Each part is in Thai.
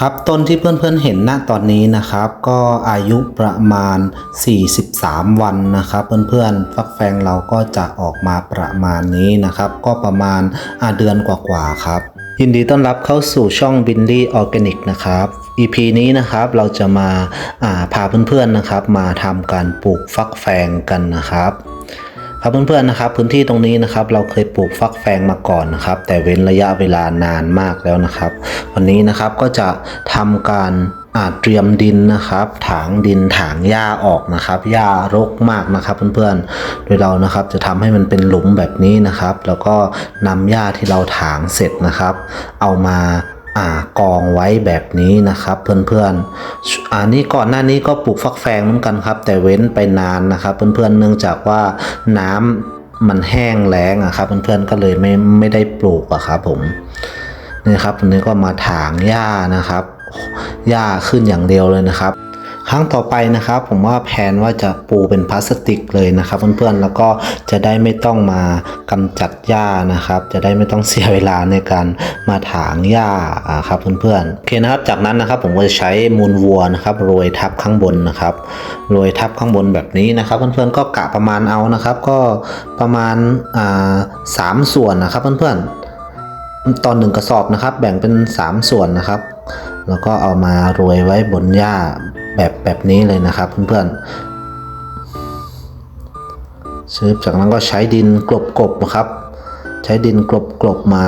ครับต้นที่เพื่อนๆเห็นณตอนนี้นะครับ ก็อายุประมาณ 43 วันนะครับ เพื่อนๆฟักแฟงเราก็จะออกมาประมาณนี้นะครับ ก็ประมาณอาเดือนกว่าๆครับ ยินดีต้อนรับเข้าสู่ช่อง b i n d y Organic นะครับ EP นี้นะครับเราจะมาาพาเพื่อนๆนะครับ มาทำการปลูกฟักแฟงกันนะครับ ครับเพื่อนๆนะครับพื้นที่ตรงนี้นะครับเราเคยปลูกฟักแฟงมาก่อนนะครับ แต่เว้นระยะเวลานานมากแล้วนะครับ วันนี้นะครับก็จะทำการอ่าเตรียมดินนะครับ ถางดินถางหญ้าออกนะครับหญ้ารกมากนะครับเพื่อนๆ โดยเรานะครับจะทำให้มันเป็นหลุมแบบนี้นะครับ แล้วก็นำหญ้าที่เราถางเสร็จนะครับ เอามา อ่ากองไว้แบบนี้นะครับเพื่อนๆอันนี้ก่อนหน้านี้ก็ปลูกฟักแฟงเหมือนกันครับ แต่เว้นไปนานนะครับเพื่อนๆเนื่องจากว่าน้ำมันแห้งแล้งอะครับเพื่อนๆก็เลยไม่ไม่ได้ปลูกอะครับผมนี่ครับวันนี้ก็มาถางหญ้านะครับหญ้าขึ้นอย่างเดียวเลยนะครับ ครั้งต่อไปนะครับ ผมว่าแผนว่าจะปูเป็นพลาสติกเลยนะครับ เพื่อนๆแล้วก็จะได้ไม่ต้องมากำจัดหญ้านะครับ จะได้ไม่ต้องเสียเวลาในการมาถางหญ้าครับเพื่อนๆโอเคนะครับ จากนั้นนะครับผมก็จะใช้มูลวัวนะครับโรยทับข้างบนนะครับโรยทับข้างบนแบบนี้นะครับ เพื่อนๆก็กะประมาณเอานะครับ ก็ประมาณสามส่วนนะครับ เพื่อนๆตอนหนึ่งกระสอบนะครับ แบ่งเป็น 3 ส่วนนะครับแล้วก็เอามาโรยไว้บนหญ้า แบบแบบนี้เลยนะครับเพื่อนๆซื้อจากนั้นก็ใช้ดินกลบกบๆนะครับ ใช้ดินกลบกลบๆมา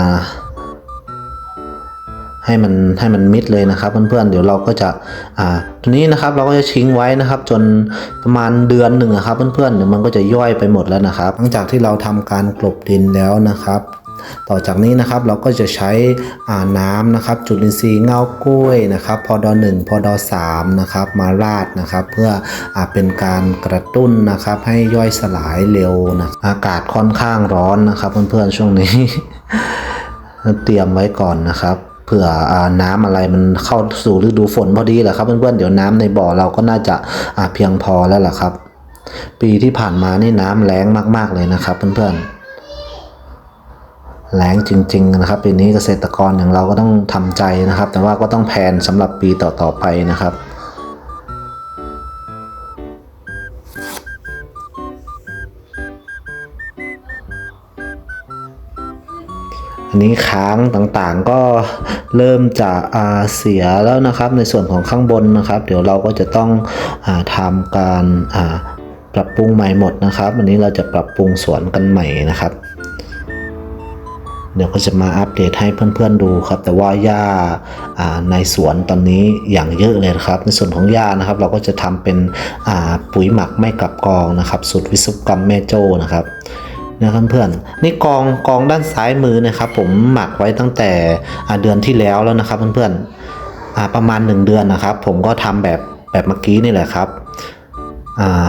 ให้มันให้มันมิดเลยนะครับเพื่อนๆเดี๋ยวเราก็จะอ่าตัวนี้นะครับเราก็จะทิ้งไว้นะครับ จนประมาณเดือนหนึ่งนะครับเพื่อนๆเดี๋ยวมันก็จะย่อยไปหมดแล้วนะครับ หลังจากที่เราทำการกลบดินแล้วนะครับ ต่อจากนี้นะครับเราก็จะใช้อ่าน้ำนะครับ จุลินทรีย์เงากล้วยนะครับพอดอหนึ่งพอดอสามนะครับมาราดนะครับ เพื่ออาเป็นการกระตุ้นนะครับให้ย่อยสลายเร็วนะอากาศค่อนข้างร้อนนะครับ เพื่อนๆช่วงนี้ เตรียมไว้ก่อนนะครับเผื่ออน้ำอะไรมันเข้าสู่ฤดูฝนพอดีแหละครับเพื่อนๆเดี๋ยวน้ำในบ่อเราก็น่าจะเพียงพอแล้วล่ะครับ ปีที่ผ่านมานี่น้ำแรงมากๆเลยนะครับเพื่อนๆ แรงจริง ๆ นะครับ ปีนี้เกษตรกรอย่างเราก็ต้องทำใจนะครับ แต่ว่าก็ต้องแพลนสำหรับปีต่อๆไปนะครับอันนี้ค้างต่างๆก็เริ่มจะเสียแล้วนะครับ ในส่วนของข้างบนนะครับ เดี๋ยวเราก็จะต้องอทำการปรับปรุงใหม่หมดนะครับ วันนี้เราจะปรับปรุงสวนกันใหม่นะครับ เดี๋ยวก็จะมาอัปเดตให้เพื่อนๆดูครับ แต่ว่าหญ้าในสวนตอนนี้อย่างเยอะเลยครับ ในส่วนของหญ้านะครับ เราก็จะทำเป็นปุ๋ยหมักไม่กลับกองนะครับสูตรวิศวกรรมแม่โจ้นะครับนะครับเพื่อนนี่กองกองด้านซ้ายมือนะครับ ผมหมักไว้ตั้งแต่เดือนที่แล้วแล้วนะครับเพื่อนๆประมาณ 1 เดือนนะครับ ผมก็ทำแบบแบบเมื่อกี้นี่แหละครับอ่า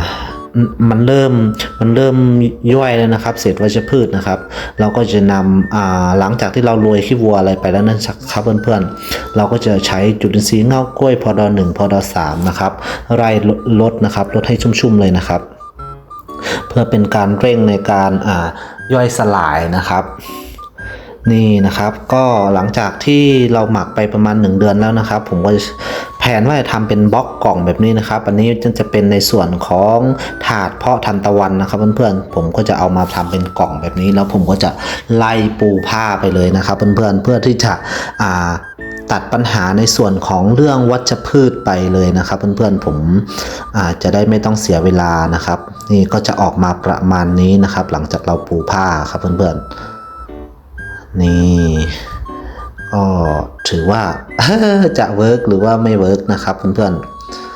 มันเริ่มมันเริ่มย่อยแล้วนะครับ เศษวัชพืชนะครับ เราก็จะนำหลังจากที่เราโรยขี้วัวอะไรไปแล้วนั่นครับเพื่อนๆ เราก็จะใช้จุลินทรีย์เง่ากล้วยพอดอหนึ่งพอดอสามนะครับไร่ลดนะครับลดให้ชุ่มๆเลยนะครับ เพื่อเป็นการเร่งในการย่อยสลายนะครับ นี่นะครับ ก็หลังจากที่เราหมักไปประมาณ 1 เดือนแล้วนะครับ ผมก็แผนว่าจะทำเป็นบล็อกกล่องแบบนี้นะครับ อันนี้จะเป็นในส่วนของถาดเพาะทันตะวันนะครับเพื่อนๆผมก็จะเอามาทำเป็นกล่องแบบนี้ แล้วผมก็จะไล่ปูผ้าไปเลยนะครับเพื่อนๆเพื่อที่จะอ่าตัดปัญหาในส่วนของเรื่องวัชพืชไปเลยนะครับเพื่อนๆผมอาจจะได้ไม่ต้องเสียเวลานะครับ นี่ก็จะออกมาประมาณนี้นะครับ หลังจากเราปูผ้าครับเพื่อนๆ นี่ก็ถือว่าจะเวิร์กหรือว่าไม่เวิร์กนะครับเพื่อน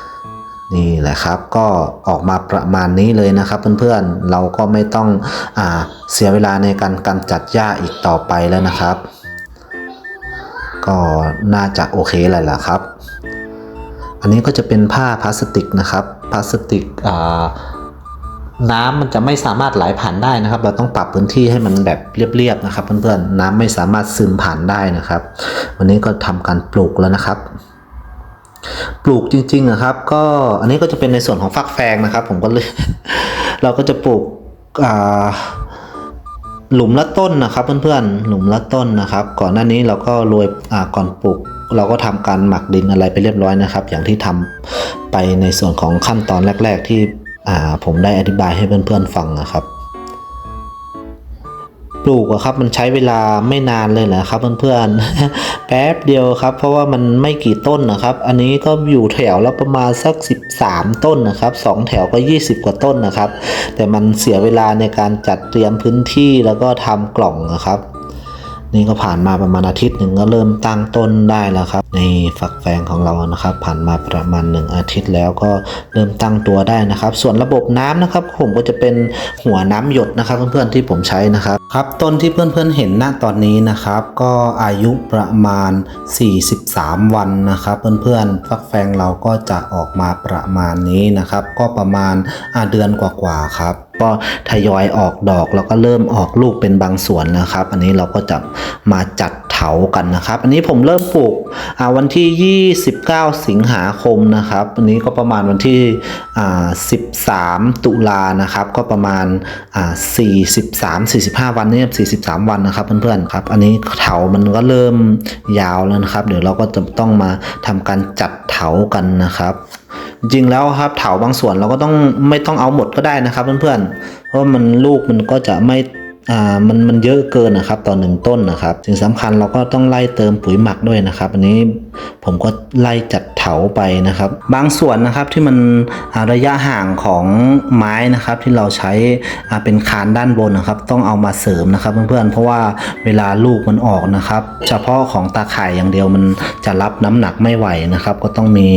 ๆนี่แหละครับก็ออกมาประมาณนี้เลยนะครับเพื่อนๆเราก็ไม่ต้องอ่าเสียเวลาในการกำจัดหญ้าอีกต่อไปแล้วนะครับ ก็น่าจะโอเคแหละล่ะครับ อันนี้ก็จะเป็นผ้าพลาสติกนะครับพลาสติกอ่า น้ำมันจะไม่สามารถไหลผ่านได้นะครับ เราต้องปรับพื้นที่ให้มันแบบเรียบๆนะครับ เพื่อนๆน้ำไม่สามารถซึมผ่านได้นะครับ วันนี้ก็ทำการปลูกแล้วนะครับ ปลูกจริงๆนะครับ ก็อันนี้ก็จะเป็นในส่วนของฟักแฟงนะครับ ผมก็เลย เราก็จะปลูกหลุมละต้นนะครับเพื่อนๆหลุมละต้นนะครับ ก่อนหน้านี้เราก็โรยก่อนปลูก เราก็ทำการหมักดินอะไรไปเรียบร้อยนะครับ อย่างที่ทำไปในส่วนของขั้นตอนแรก ๆ ที่ ผมได้อธิบายให้เพื่อนๆฟังนะครับ ปลูกอะครับมันใช้เวลาไม่นานเลยนะครับเพื่อนๆแป๊บเดียวครับ เพราะว่ามันไม่กี่ต้นนะครับ อันนี้ก็อยู่แถวละประมาณสัก 13 ต้นนะครับสองแถวก็ 20 กว่าต้นนะครับ แต่มันเสียเวลาในการจัดเตรียมพื้นที่แล้วก็ทำกล่องนะครับ นี่ก็ผ่านมาประมาณอาทิตย์หนึ่งก็เริ่มตั้งต้นได้แล้วครับ ในฝักแฟงของเรานะครับ ผ่านมาประมาณหนึ่งอาทิตย์แล้วก็เริ่มตั้งตัวได้นะครับ ส่วนระบบน้ำนะครับ ผมก็จะเป็นหัวน้ำหยดนะครับ เพื่อนๆที่ผมใช้นะครับครับต้นที่เพื่อนๆเห็นณตอนนี้นะครับ ก็อายุประมาณ 43 วันนะครับ เพื่อนๆฟักแฟงเราก็จะออกมาประมาณนี้นะครับ ก็ประมาณอาเดือนกว่าๆครับก็ทยอยออกดอกแล้วก็เริ่มออกลูกเป็นบางส่วนนะครับ อันนี้เราก็จะมาจัดากันนะครับ อันนี้ผมเริ่มปลูกวันที่ 29 สิงหาคมนะครับ อันนี้ก็ประมาณวันที่ 13 ตุลานะครับ ก็ประมาณ 43 45 วันนี่43 วันนะครับเพื่อนๆครับ อันนี้เถามันก็เริ่มยาวแล้วนะครับ เดี๋ยวเราก็จะต้องมาทำการจัดเถากันนะครับจริงแล้วครับเถาบางส่วนเราก็ต้องไม่ต้องเอาหมดก็ได้นะครับเพื่อนๆ เพราะมันลูกมันก็จะไม่ อ่ามันมันเยอะเกินนะครับต่อหนึ่งต้นนะครับสิ่งสำคัญเราก็ต้องไล่เติมปุ๋ยหมักด้วยนะครับ อันนี้ผมก็ไล่จัดเถาไปนะครับ บางส่วนนะครับที่มันระยะห่างของไม้นะครับ ที่เราใช้อ่าเป็นคานด้านบนนะครับ ต้องเอามาเสริมนะครับเพื่อนๆเพราะว่าเวลาลูกมันออกนะครับ เฉพาะของตาข่ายอย่างเดียวมันจะรับน้ำหนักไม่ไหวนะครับ ก็ต้องมี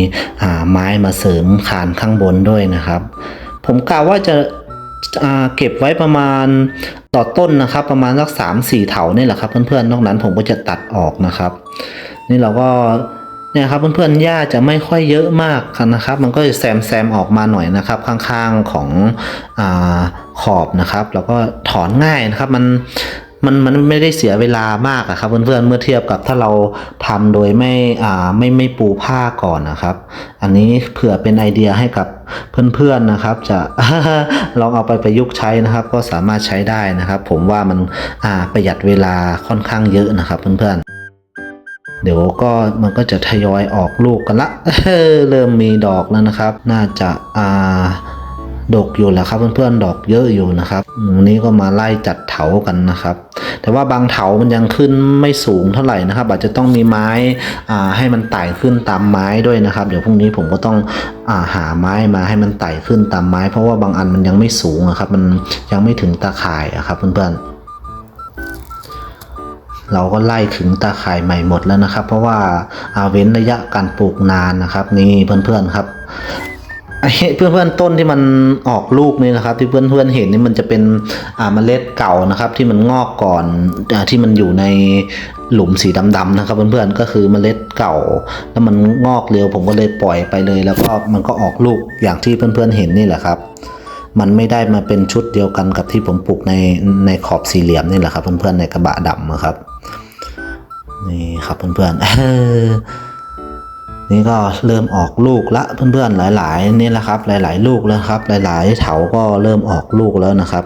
อ่าไม้มาเสริมคานข้างบนด้วยนะครับ ผมกล่าวว่าจะ เก็บไว้ประมาณต่อต้นนะครับ ประมาณสักสามสี่เถานี่แหละครับเพื่อนๆนอกนั้นผมก็จะตัดออกนะครับ นี่เราก็เนี่ยครับเพื่อนๆหญ้าจะไม่ค่อยเยอะมากนะครับ มันก็จะแซมแซมออกมาหน่อยนะครับ ข้างๆของอขอบนะครับ แล้วก็ถอนง่ายนะครับ มัน มันมันไม่ได้เสียเวลามากอะครับเพื่อนๆเมื่อเทียบกับถ้าเราทำโดยไม่อ่าไม่ไม่ปูผ้าก่อนนะครับ อันนี้เผื่อเป็นไอเดียให้กับเพื่อนๆนะครับ จะลองเอาไปประยุกต์ใช้นะครับ ก็สามารถใช้ได้นะครับ ผมว่ามันอ่าประหยัดเวลาค่อนข้างเยอะนะครับเพื่อนๆเดี๋ยวก็มันก็จะทยอยออกลูกกันละเริ่มมีดอกแล้วนะครับ น่าจะอ่า ดกอยู่แหล้วครับเพื่อนๆดอกเยอะอยู่นะครับวันนี้ก็มาไล่จัดเถากันนะครับ แต่ว่าบางเถามันยังขึ้นไม่สูงเท่าไหร่นะครับ อาจจะต้องมีไม้อ่าให้มันไต่ขึ้นตามไม้ด้วยนะครับ เดี๋ยวพรุ่งนี้ผมก็ต้องอาหาไม้มาให้มันไต่ขึ้นตามไม้ เพราะว่าบางอันมันยังไม่สูงอะครับ มันยังไม่ถึงตาข่ายอะครับเพื่อนๆเราก็ไล่ถึงตาข่ายใหม่หมดแล้วนะครับ เพราะว่าอาเว้นระยะการปลูกนานนะครับ นี่เพื่อนๆครับ ไอ้เพื่อนๆต้นที่มันออกลูกนี่นะครับ ที่เพื่อนๆเห็นนี่มันจะเป็นอ่าเมล็ดเก่านะครับ ที่มันงอกก่อนอที่มันอยู่ในหลุมสีดำๆนะครับ เพื่อนๆก็คือเมล็ดเก่า แล้วมันงอกเร็วผมก็เลยปล่อยไปเลย แล้วก็มันก็ออกลูกอย่างที่เพื่อนๆเห็นนี่แหละครับ มันไม่ได้มาเป็นชุดเดียวกันกับที่ผมปลูกในในขอบสี่เหลี่ยมนี่แหละครับ เพื่อนๆในกระบะดำนะครับนี่ครับเพื่อนๆ นี่ก็เริ่มออกลูกละเพื่อนๆหลาย ๆ นี่แหละครับ หลาย ๆ ลูกแล้วครับ หลาย ๆ เถาก็เริ่มออกลูกแล้วนะครับ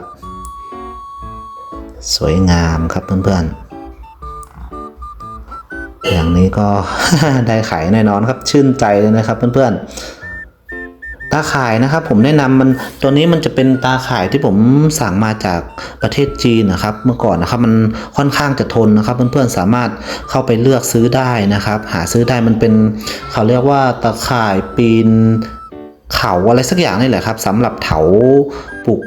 สวยงามครับเพื่อนๆอย่างนี้ก็ได้ไข่แน่นอนครับชื่นใจเลยนะครับเพื่อนๆ ตาข่ายนะครับผมแนะนำมันตัวนี้มันจะเป็นตาข่ายที่ผมสั่งมาจากประเทศจีนนะครับ เมื่อก่อนนะครับมันค่อนข้างจะทนนะครับ เพื่อนๆสามารถเข้าไปเลือกซื้อได้นะครับ หาซื้อได้มันเป็นเขาเรียกว่าตาข่ายปีนเขาอะไรสักอย่างนี่แหละครับสำหรับเถาปลูก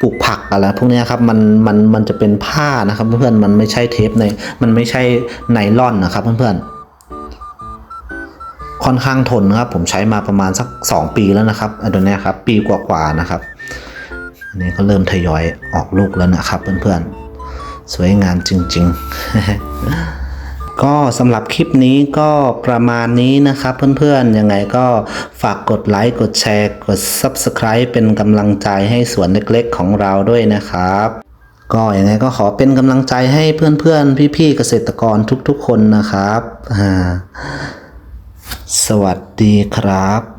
ปลูกผักอะไรพวกนี้ครับมันมันมันจะเป็นผ้านะครับ เพื่อนๆมันไม่ใช่เทปในมันไม่ใช่ไนล่อนนะครับเพื่อนๆ ค่อนข้างทนนะครับ ผมใช้มาประมาณสัก 2 ปีแล้วนะครับอันตัวนี้ครับปีกว่าๆนะครับอันนี้ก็เริ่มทยอยออกลูกแล้วนะครับเพื่อนๆ สวยงามจริง ๆก็สำหรับคลิปนี้ก็ประมาณนี้นะครับเพื่อนๆ ยังไงก็ฝากกดไลค์ กดแชร์ กด Subscribe เป็นกำลังใจให้สวนเล็กๆ ของเราด้วยนะครับ ก็ยังไงก็ขอเป็นกำลังใจให้เพื่อนๆ พี่ๆ เกษตรกรทุกๆ คนนะครับอ่า สวัสดีครับ